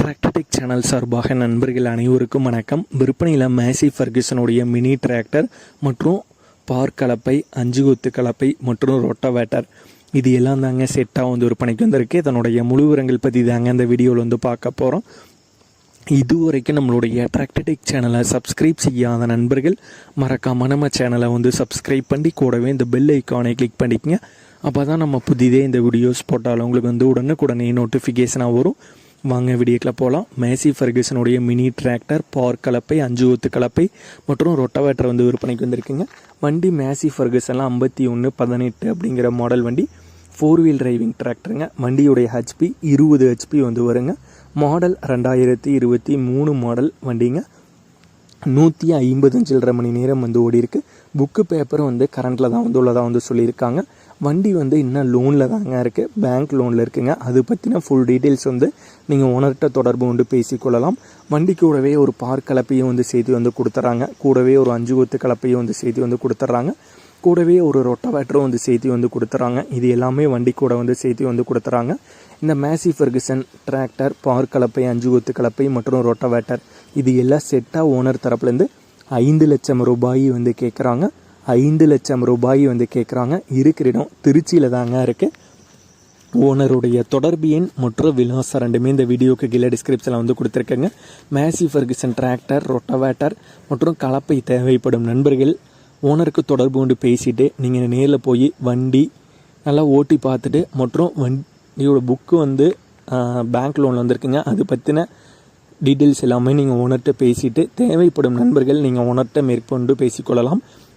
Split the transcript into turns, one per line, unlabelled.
Tractor Tech channel சார்பாக நண்பர்கள் அனைவருக்கும் வணக்கம். விற்பனையில் மேசி ஃபர்கிசனுடைய மினி டிராக்டர் மற்றும் பார் கலப்பை அஞ்சு கொத்து கலப்பை மற்றும் ரொட்டவேட்டர் இது எல்லாம் தாங்க செட்டாக வந்து விற்பனைக்கு வந்திருக்கு. இதனுடைய முழு விவரங்கள் பற்றி தாங்க அந்த வீடியோவில் வந்து பார்க்க போகிறோம் இதுவரைக்கும் நம்மளுடைய டிராக்டர்டெக் சேனலை சப்ஸ்கிரைப் செய்யாத நண்பர்கள் மறக்காம நம்ம சேனலை வந்து சப்ஸ்கிரைப் பண்ணி கூடவே இந்த பெல் ஐக்கானை கிளிக் பண்ணிக்கங்க. அப்போ தான் நம்ம புதிதே இந்த வீடியோஸ் போட்டாலும் உங்களுக்கு வந்து உடனுக்குடனே நோட்டிஃபிகேஷனாக வரும். வாங்க வீடியோக்கில் போகலாம் மேசி ஃபர்கூசனுடைய மினி டிராக்டர் பவர் கலப்பை அஞ்சு ஊத்து கலப்பை மற்றும் ரொட்டவேட்டர் வந்து விற்பனைக்கு வந்திருக்குங்க. வண்டி மேசி ஃபர்கூசன்லாம் ஐம்பத்தி ஒன்று பதினெட்டு அப்படிங்கிற மாடல் வண்டி. ஃபோர் வீல் டிரைவிங் டிராக்டருங்க வண்டியுடைய ஹெச்பி இருபது ஹெச்பி வந்து வருங்க. மாடல் ரெண்டாயிரத்தி இருபத்தி மூணு மாடல் வண்டிங்க. நூற்றி ஐம்பது சில்லரை மணி நேரம் வந்து ஓடி இருக்குது புக்கு பேப்பரும் வந்து கரண்ட்டில் தான் வந்து உள்ளதாக வந்து சொல்லியிருக்காங்க. வண்டி வந்து இன்னும் லோனில் தாங்க இருக்குது பேங்க் லோனில் இருக்குங்க. அது பற்றின ஃபுல் டீட்டெயில்ஸ் வந்து நீங்கள் ஓனர்கிட்ட தொடர்பு கொண்டு பேசிக்கொள்ளலாம். வண்டி கூடவே ஒரு பார்க் கலப்பையும் வந்து சேர்த்து வந்து கொடுத்துட்றாங்க கூடவே ஒரு அஞ்சு கொத்து கலப்பையும் வந்து செய்து வந்து கொடுத்துட்றாங்க கூடவே ஒரு ரொட்டவேட்டரும் வந்து சேர்த்து வந்து கொடுத்துறாங்க. இது எல்லாமே வண்டி கூட வந்து சேர்த்து வந்து கொடுத்துறாங்க. இந்த மேசி ஃபெர்குசன் டிராக்டர் பார் கலப்பை அஞ்சு கொத்து கலப்பை மற்றும் ரொட்டவேட்டர் இது எல்லாம் செட்டாக ஓனர் தரப்புலேருந்து ஐந்து லட்சம் ரூபாய் வந்து கேட்குறாங்க ஐந்து லட்சம் ரூபாய் வந்து கேட்குறாங்க இருக்கிற இடம் திருச்சியில் தாங்க இருக்குது ஓனருடைய தொடர்பு எண் மற்றும் விலாசம் ரெண்டுமே இந்த வீடியோக்கு கீழே டிஸ்கிரிப்ஷனில் வந்து கொடுத்துருக்கேங்க. மேசி ஃபர்குசன் டிராக்டர் ரொட்டவேட்டர் மற்றும் கலப்பை தேவைப்படும் நண்பர்கள் ஓனருக்கு தொடர்பு கொண்டு பேசிட்டு நீங்கள் நேரில் போய் வண்டி நல்லா ஓட்டி பார்த்துட்டு மற்றும் வண்டியோட புக்கு வந்து பேங்க் லோனில் வந்திருக்குங்க. அது பற்றின டீட்டெயில்ஸ் எல்லாமே நீங்கள் ஓனர்கிட்ட பேசிவிட்டு தேவைப்படும் நண்பர்கள் நீங்கள் ஓனர்கிட்ட மேற்கொண்டு பேசிக்கொள்ளலாம்.